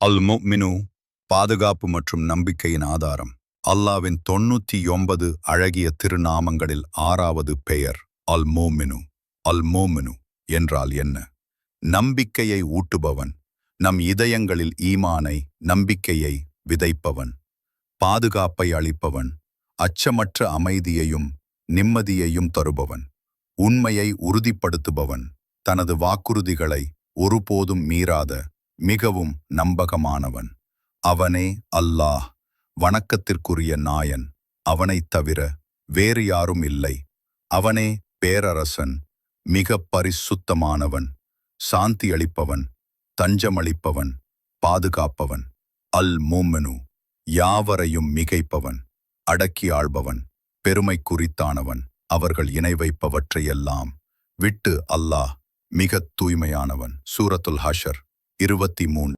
அல் முக்மினு பாதுகாப்பு மற்றும் நம்பிக்கையின் ஆதாரம். அல்லாவின் தொன்னூத்தி ஒன்பது அழகிய திருநாமங்களில் ஆறாவது பெயர் அல் மோமினு அல் மோமினு என்றால் என்ன? நம்பிக்கையை ஊட்டுபவன் நம் இதயங்களில் ஈமானை நம்பிக்கையை விதைப்பவன் பாதுகாப்பை அளிப்பவன் அச்சமற்ற அமைதியையும் நிம்மதியையும் தருபவன் உண்மையை உறுதிப்படுத்துபவன் தனது வாக்குறுதிகளை ஒருபோதும் மீறாத மிகவும் நம்பகமானவன். அவனே அல்லாஹ் வணக்கத்திற்குரிய நாயன். அவனைத் தவிர வேறு யாரும் இல்லை. அவனே பேரரசன் மிக பரிசுத்தமானவன் சாந்தி அளிப்பவன் தஞ்சமளிப்பவன் பாதுகாப்பவன் அல் மூமெனு யாவரையும் மிகைப்பவன் அடக்கி ஆள்பவன் பெருமை குறித்தானவன் அவர்கள் இணை வைப்பவற்றையெல்லாம் விட்டு அல்லாஹ் மிகத் தூய்மையானவன். சூரத்துல் ஹஷர். இருபத்தி மூன்று.